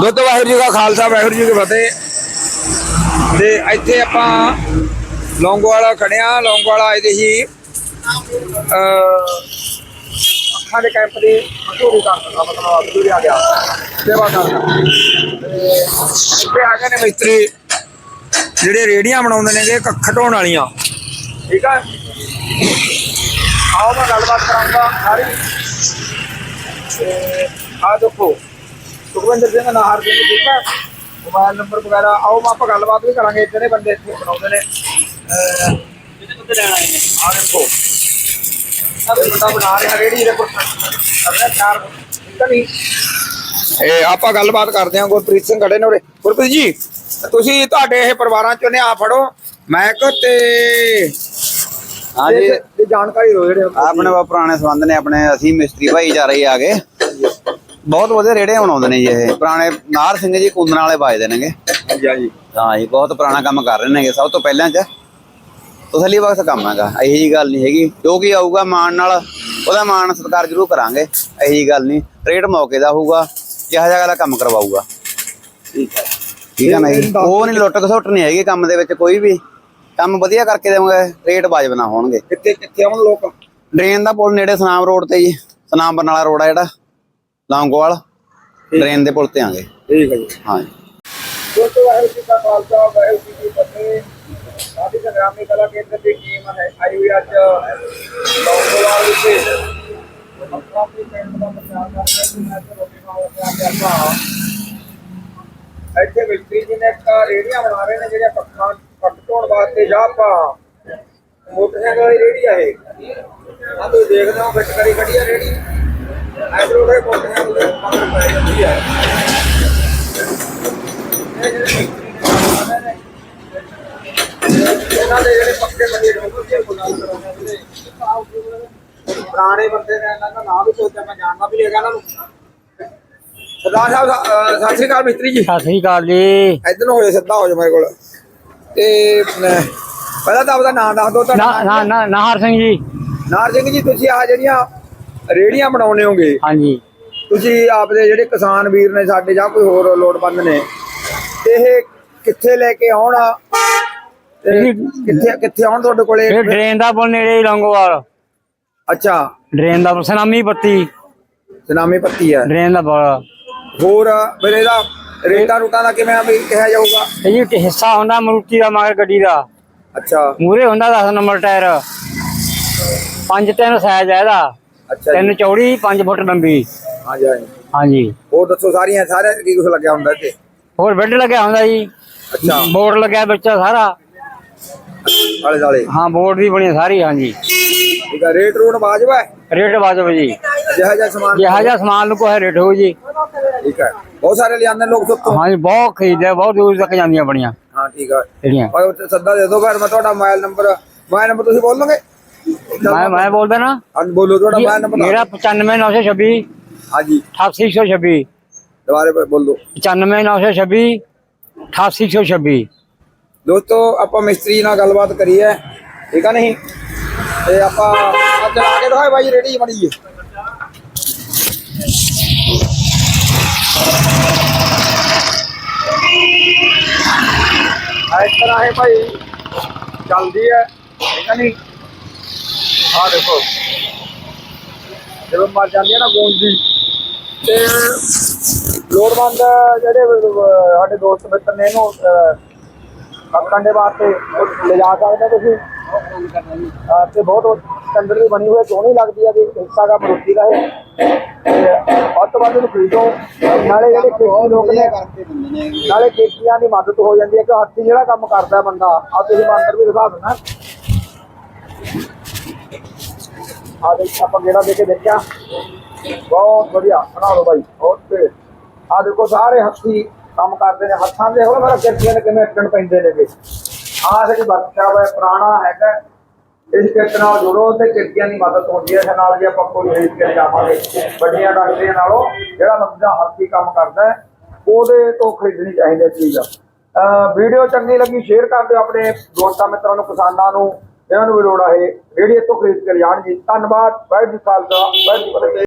ਦੁੱਧ ਵਾਹਿਗੁਰੂ ਜੀ ਦਾ ਖਾਲਸਾ, ਵਾਹਿਗੁਰੂ ਜੀ ਕੀ ਫਤਿਹ। ਤੇ ਇੱਥੇ ਆਪਾਂ ਲੌਂਗੋਵਾਲਾ ਖੜਿਆ। ਲੌਂਗੋਵਾਲਾ ਆਏ ਦੇ ਅੱਖਾਂ ਦੇ ਕੈਂਪ ਦੀ ਮਸ਼ਹੂਰੀ ਦਾ ਮਤਲਬ ਮਸ਼ਹੂਰੀ ਆ ਗਿਆ। ਸੇਵਾ ਕਰਨਾ। ਤੇ ਆ ਗਏ ਨੇ ਮਿਸਤਰੀ। ਜਿਹੜੇ ਰੇੜੀਆਂ ਬਣਾਉਂਦੇ ਨੇਗੇ ਕੱਖ ਢੋਣ ਵਾਲੀਆਂ। ਠੀਕ ਆ? ਆਓ ਮੈਂ ਗੱਲਬਾਤ ਕਰਾਂਗਾ। ਸਾਰੀ। ਆ ਦੇਖੋ। ਸੁਖਵਿੰਦਰ ਸਿੰਘ ਨਾਹਰ ਸਿੰਘ ਠੀਕ ਹੈ ਮੋਬਾਈਲ ਨੰਬਰ ਵਗੈਰਾ ਆਓ ਮੈਂ ਆਪਾਂ ਗੱਲਬਾਤ ਵੀ ਕਰਾਂਗੇ ਇੱਥੇ ਦੇ ਬੰਦੇ ਇੱਥੇ ਬਣਾਉਂਦੇ ਨੇ। ਕਿਹਦੇ ਬੰਦੇ ਲੈਣ ਆਏ ਨੇ? ਆ ਦੇਖੋ। ਸਾਰੇ ਬੰਦਾ ਬਣਾ ਰਿਹਾ ਰੇੜੀ ਦੇ ਕੋਲ ਕਰਨਾ ਚਾਰ ਨਹੀਂ? ਇਹ ਆਪਾਂ ਗੱਲਬਾਤ ਕਰਦੇ ਹਾਂ ਗੁਰਪ੍ਰੀਤ ਸਿੰਘ ਖੜੇ ਨੇ ਉਰੇ। ਗੁਰਪ੍ਰੀਤ ਜੀ ਤੁਸੀਂ ਤੁਹਾਡੇ ਇਹ ਪਰਿਵਾਰਾਂ ਚੋਂ ਨੇ ਆ ਫੜੋ ਮੈਕ ਤੇ ਹਾਂਜੀ ਤੇ- ਜਾਣਕਾਰੀ ਦਿਓ ਜਿਹੜੇ ਆਪਣੇ ਬਹੁਤ ਪੁਰਾਣੇ ਸੰਬੰਧ ਨੇ ਆਪਣੇ ਅਸੀਂ ਮਿਸਤਰੀ ਭਾਈ ਜਾ ਰਹੇ ਆਗੇ। ਬਹੁਤ ਵਧੀਆ ਰੇੜੇ ਬਣਾਉਂਦੇ ਨੇ ਜੀ ਇਹ। ਪੁਰਾਣੇ ਨਾਰ ਸਿੰਘ ਜੀ ਕੁੰਦਨ ਵਾਲੇ ਵੱਜਦੇ ਨੇਗੇ। ਹਾਂਜੀ ਹਾਂਜੀ। ਹਾਂ ਜੀ ਬਹੁਤ ਪੁਰਾਣਾ ਕੰਮ ਕਰ ਰਹੇ ਨੇਗੇ ਸਭ ਤੋਂ ਪਹਿਲਾਂ ਚ। ਤਸਲੀ ਬਖਸ਼ ਕੰਮ ਹੈਗਾ ਇਹੀ ਜੀ ਗੱਲ ਨਹੀਂ ਹੈਗੀ। ਜੋ ਕੀ ਆਊਗਾ ਮਾਣ ਨਾਲ ਉਹਦਾ ਮਾਣ ਸਤਿਕਾਰ ਜ਼ਰੂਰ ਕਰਾਂਗੇ ਇਹੀ ਜੀ ਗੱਲ ਨਹੀਂ। ਰੇਟ ਮੌਕੇ ਦਾ ਹੋਊਗਾ ਜਿਹੋ ਜਿਹਾ ਅਗਲਾ ਕੰਮ ਕਰਵਾਊਗਾ। ਠੀਕ ਹੈ। ਠੀਕ ਹੈ ਨਾ ਜੀ? ਉਹ ਨਹੀਂ ਲੁੱਟ ਖਸੁੱਟ ਨਹੀਂ ਹੈਗੀ ਕੰਮ ਦੇ ਵਿੱਚ ਕੋਈ ਵੀ। ਕੰਮ ਵਧੀਆ ਕਰਕੇ ਦੇਵਾਂਗੇ ਰੇਟ ਵਾਜਬ ਨਾ ਹੋਣਗੇ। ਕਿੱਥੇ ਕਿੱਥੇ ਆਉਣ ਲੋਕ? ਡਰੇਨ ਦਾ ਪੁਲ ਨੇੜੇ ਸਨਾਮ ਰੋਡ ਤੇ ਜੀ ਸਨਾਮ ਬਰਨਾਲਾ ਰੋਡ ਆ ਜਿਹੜਾ। ਲੌਂਗੋਵਾਲ ਡਰੇਨ ਦੇ ਪੁਲ ਤੇ ਆਂਗੇ ਠੀਕ ਹੈ ਜੀ। ਹਾਂ ਜੀ। ਦੋਸਤੋ ਵਾਹਿਗੁਰੂ ਜੀ ਕਾ ਖਾਲਸਾ ਵਾਹਿਗੁਰੂ ਜੀ ਕੀ ਫਤਿਹ। ਸਾਡੀ ਸੰਗਰਾਮੀ ਕਲਾ ਕੇਂਦਰ ਦੀ ਟੀਮ ਹੈ ਆਈ ਹੋਈ ਅੱਜ ਲੌਂਗੋਵਾਲ ਵਿਖੇ। ਆਪਣਾ ਆਪਣੀ ਪਿੰਡ ਦਾ ਪ੍ਰਚਾਰ ਕਰ ਰਹੇ ਸੀ ਮੈਂ ਤੇ ਰੋਟੀ ਖਾਣ ਲੱਗਿਆ ਤੇ ਆਪਾਂ ਇੱਥੇ ਮਿਸਤਰੀ ਜੀ ਨੇ ਇੱਕ ਰੇੜੀਆਂ ਬਣਾ ਰਹੇ ਨੇ ਜਿਹੜੀਆਂ ਪੱਖਾਂ ਪੱਕ ਧੋਣ ਵਾਸਤੇ ਜਾਂ ਆਪਾਂ ਮੋਟਰਸਾਈਕਲ ਵਾਲੀ ਰੇੜੀ ਆ ਇਹ। ਆ ਤੁਸੀਂ ਦੇਖਦੇ ਹੋ ਫਿੱਟ ਕਰੀ ਖੜੀ ਆ ਰੇੜੀ ਇਹਨਾਂ ਦੇ ਜਿਹੜੇ ਪੱਕੇ ਬੰਦੇ ਨੇ ਉਹ ਵੀ ਗੁਲਾਮ ਕਰਾਉਂਦੇ ਨੇ ਪੁਰਾਣੇ ਬੰਦੇ ਨੇ ਇਹਨਾਂ ਦਾ ਨਾਮ ਵੀ ਸੋਚਿਆ ਮੈਂ ਜਾਣਦਾ ਵੀ ਹੈਗਾ ਇਹਨਾਂ ਨੂੰ। ਸਰਦਾਰ ਸਾਹਿਬ ਸਤਿ ਸ਼੍ਰੀ ਅਕਾਲ ਮਿਸਤਰੀ ਜੀ। ਸਤਿ ਸ੍ਰੀ ਅਕਾਲ ਜੀ। ਇਧਰ ਨੂੰ ਹੋ ਜਾ ਸਿੱਧਾ ਹੋ ਜਾ ਮੇਰੇ ਕੋਲ। ਤੇ ਪਹਿਲਾਂ ਤਾਂ ਆਪਦਾ ਨਾਮ ਦੱਸ ਦਿਓ ਨਾ ਨਾ ਨਾਹਰ ਸਿੰਘ ਜੀ। ਨਾਰ ਸਿੰਘ ਜੀ ਤੁਸੀਂ ਆ ਜਿਹੜੀਆਂ ਰੇੜੀਆਂ ਬਣਾਉਣੇ ਹੋਗੇ? ਹਾਂਜੀ। ਤੁਸੀਂ ਆਪਦੇ ਜਿਹੜੇ ਕਿਸਾਨ ਵੀਰ ਨੇ ਸਾਡੇ ਜਾਂ ਕੋਈ ਹੋਰ ਲੋੜਵੰਦ ਨੇ ਇਹ ਕਿੱਥੇ ਲੈ ਕੇ ਆਉਣ। ਕਿੱਥੇ ਕਿੱਥੇ ਆਉਣ ਤੁਹਾਡੇ ਕੋਲੇ? ਇਹ ਡਰੇਨ ਦਾ ਪੁਲ ਨੇੜੇ ਹੀ ਲੰਗੋਵਾਲ। ਅੱਛਾ। ਡਰੇਨ ਦਾ ਸਨਾਮੀ ਪੱਤੀ। ਸੁਨਾਮੀ ਪੱਤੀ ਹੈ ਡਰੇਨ ਦਾ ਪੁਲ। ਹੋਰ ਫਿਰ ਇਹਦਾ ਰੇਟਾਂ ਰੂਟਾਂ ਦਾ ਕਿਵੇਂ ਆ ਵੀ ਕਿਹਾ ਜਾਊਗਾ? ਇਹ ਜੀ ਇੱਕ ਹਿੱਸਾ ਹੁੰਦਾ ਮਰੂਤੀ ਦਾ ਮਗਰ ਗੱਡੀ ਦਾ। ਅੱਛਾ। ਮੂਰੇ ਹੁੰਦਾ 10 ਨੰਬਰ ਟਾਇਰ। ਪੰਜ ਤਿੰਨ ਸਾਈਜ਼ ਹੈ ਇਹਦਾ। ਅੱਛਾ ਤਿੰਨ ਚੌੜੀ 5 ਫੁੱਟ ਲੰਬੀ। ਹਾਂਜੀ ਹਾਂਜੀ ਹਾਂਜੀ। ਹੋਰ ਦੱਸੋ ਸਾਰੀਆਂ ਸਾਰੇ ਕੀ ਕੁਝ ਲੱਗਿਆ ਹੁੰਦਾ ਇੱਥੇ? ਹੋਰ ਬੈੱਡ ਲੱਗਿਆ ਹੁੰਦਾ ਜੀ। ਅੱਛਾ। ਬੋਰਡ ਲੱਗਿਆ ਵਿੱਚ ਸਾਰਾ। ਆਲੇ ਦਾਲੇ ਹਾਂ ਬੋਰਡ ਵੀ ਬਣੀ ਸਾਰੀ ਹਾਂਜੀ। ਹੈ ਰੇਟ ਰੂਟ ਵਾਜਬ ਹੈ? ਰੇਟ ਬਾਜੋ ਜੀ। ਜਿਹਾ ਜਿਹਾ ਸਮਾਨ ਜਿਹਾ ਜਿਹਾ ਸਮਾਨ ਨੂੰ ਕੋਈ ਰੇਟ ਹੋ ਜੀ। ਠੀਕ ਹੈ। ਬਹੁਤ ਸਾਰੇ ਲਿਆਉਂਦੇ ਲੋਕ ਸੁੱਤੋਂ ਹਾਂਜੀ ਬਹੁਤ ਖਰੀਦਦੇ ਬਹੁਤ ਦੂਰ ਤੱਕ ਜਾਂਦੀਆਂ ਬੜੀਆਂ ਹਾਂ ਠੀਕ ਹੈ ਜਿਹੜੀਆਂ। ਸੱਦਾ ਦੇ ਦਿਓ ਫਿਰ ਮੈਂ ਤੁਹਾਡਾ ਮੋਬਾਈਲ ਨੰਬਰ ਮੋਬਾਈਲ ਨੰਬਰ ਤੁਸੀਂ ਬੋਲ ਲਓਗੇ ਮੈਂ ਮੈਂ ਬੋਲਦਾ ਨਾ ਹਾਂ ਬੋਲੋ ਤੁਹਾਡਾ ਮੋਬਾਈਲ ਨੰਬਰ ਮੇਰਾ 95926 ਹਾਂਜੀ 88126 ਦੁਬਾਰੇ ਫਿਰ ਬੋਲ ਦਿਓ 95926 88126 ਦੋਸਤੋ ਆਪਾਂ ਮਿਸਤਰੀ ਨਾਲ ਗੱਲਬਾਤ ਕਰੀ ਹੈ ਠੀਕ ਆ ਨਹੀਂ ਤੇ ਆਪਾਂ ਅੱਜ ਲਾ ਕੇ ਦਿਖਾਏ ਬਾਈ ਰੇੜੀ ਬਣੀ ਹੈ ਆ ਇਸ ਤਰ੍ਹਾਂ ਹੈ ਭਾਈ ਚੱਲਦੀ ਹੈ ਠੀਕ ਆ ਨਹੀਂ ਆ ਦੇਖੋ। ਜਦੋਂ ਮਰ ਜਾਂਦੀ ਹੈ ਨਾ ਗੂੰਜਦੀ ਤੇ ਲੋੜਵੰਦ ਜਿਹੜੇ ਸਾਡੇ ਦੋਸਤ ਮਿੱਤਰ ਨੇ ਇਹਨੂੰ ਅਹ, ਦੇ ਵਾਸਤੇ ਲਿਜਾ ਸਕਦੇ ਤੁਸੀਂ। ਤੇ ਬਹੁਤ ਸਟੈਂਡਰਡ ਦੀ ਬਣੀ ਹੋਈ ਸੋਹਣੀ ਲੱਗਦੀ ਹੈ ਕਿ ਹਿੱਸਾ ਦਾ ਮਰੂਤੀ ਦਾ ਹੈ ਵੱਧ ਤੋਂ ਵੱਧ ਇਹਨੂੰ ਖਰੀਦੋ ਨਾਲੇ ਜਿਹੜੇ ਖੇਤੀ ਲੋਕ ਨੇ ਨਾਲੇ ਖੇਤੀਆਂ ਦੀ ਮਦਦ ਹੋ ਜਾਂਦੀ ਹੈ ਕਿ ਹੱਥੀ ਜਿਹੜਾ ਕੰਮ ਕਰਦਾ ਬੰਦਾ ਆ ਤੁਸੀਂ ਮੈਂ ਵੀ ਦਿਖਾ ਦਿੰਦਾ ਆ ਦੇਖ, ਆਪਾਂ ਗੇੜਾ ਦੇ ਕੇ ਦੇਖਿਆ। ਬਹੁਤ ਵਧੀਆ ਬਣਾ ਲਓ ਬਾਈ ਓਕੇ ਆ ਦੇਖੋ, ਸਾਰੇ ਹੱਥੀ ਕੰਮ ਕਰਦੇ ਨੇ, ਹੱਥਾਂ ਦੇ ਹੋਰ ਮੇਰਾ ਕਿਰਤੀਆਂ ਦੇ ਕਿਵੇਂ ਅੱਟਣ ਪੈਂਦੇ ਨੇਗੇ ਆਹ ਸਾਡੀ ਵਰਕਸ਼ਾਪ ਹੈ, ਪੁਰਾਣਾ ਹੈਗਾ। ਇਸ ਕਿਰਤ ਨਾਲ ਜੁੜੋ ਤੇ ਕਿਰਤੀਆਂ ਦੀ ਮਦਦ ਹੁੰਦੀ ਹੈ। ਇਸ ਨਾਲ ਜੇ ਆਪਾਂ ਕੋਈ ਖਰੀਦ ਕੇ ਜਾਵਾਂਗੇ। ਵੱਡੀਆਂ ਡਾਕਟਰੀਆਂ ਨਾਲੋਂ ਜਿਹੜਾ ਬੰਦਾ ਹੱਥੀ ਕੰਮ ਕਰਦਾ ਹੈ, ਉਹਦੇ ਤੋਂ ਖਰੀਦਣੀ ਚਾਹੀਦੀ ਹੈ ਚੀਜ਼। ਅਹ ਵੀਡੀਓ ਚੰਗੀ ਲੱਗੀ, ਸ਼ੇਅਰ ਕਰ ਦਿਓ ਆਪਣੇ ਦੋਸਤਾਂ, ਮਿੱਤਰਾਂ ਨੂੰ, ਕਿਸਾਨਾਂ ਨੂੰ। ਇਹਨਾਂ ਨੂੰ ਵੀ ਲੋੜ ਹੈ ਰੇਡੀਓ ਤੋਂ ਖਰੀਦ ਕੇ ਲਿਆਣ ਜੀ। ਧੰਨਵਾਦ। ਵਾਹਿਗੁਰੂ ਜੀ ਖਾਲਸਾ। ਵਾਹਿਗੁਰੂ ਜੀ ਫਤਿਹ।